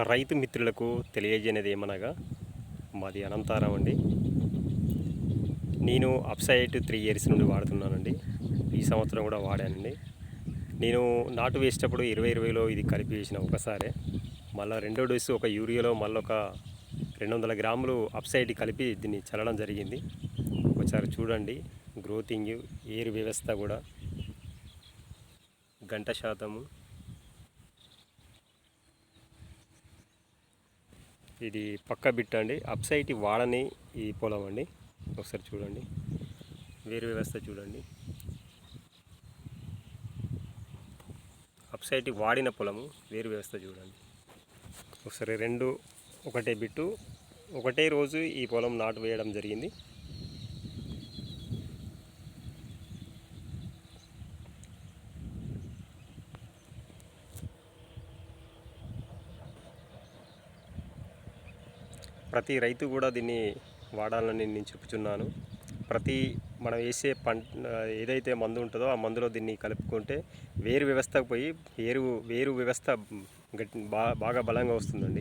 రైతు మిత్రులకు తెలియజేయనిది ఏమనగా మాది అనంతారం అండి. నేను అప్సైట్ త్రీ ఇయర్స్ నుండి వాడుతున్నానండి. ఈ సంవత్సరం కూడా వాడానండి. నేను నాటు వేసేటప్పుడు ఇరవై ఇరవైలో ఇది కలిపి వేసిన ఒకసారి. మళ్ళీ రెండో డోసు ఒక యూరియాలో మళ్ళీ ఒక రెండు వందల గ్రాములు అప్సైడ్ కలిపి దీన్ని చల్లడం జరిగింది. ఒకసారి చూడండి గ్రోతింగ్ ఎయిర్ వ్యవస్థ కూడా గంట శాతము ఇది పక్క బిట్ అండి. అప్సైట్ వాడని ఈ పొలం అండి. ఒకసారి చూడండి. వేరు వ్యవస్థ చూడండి. అప్సైట్ వాడిన పొలము వేరు వ్యవస్థ చూడండి. ఒకసారి రెండు ఒకటే బిట్టు. ఒకటే రోజు ఈ పొలం నాటు వేయడం జరిగింది. ప్రతి రైతు కూడా దీన్ని వాడాలని నేను చెప్పుచున్నాను. ప్రతి మనం వేసే పంట ఏదైతే మందు ఉంటుందో ఆ మందులో దీన్ని కలుపుకుంటే వేరు వ్యవస్థకు పోయి వేరు వేరు వ్యవస్థ గట్టి బా బాగా బలంగా వస్తుందండి.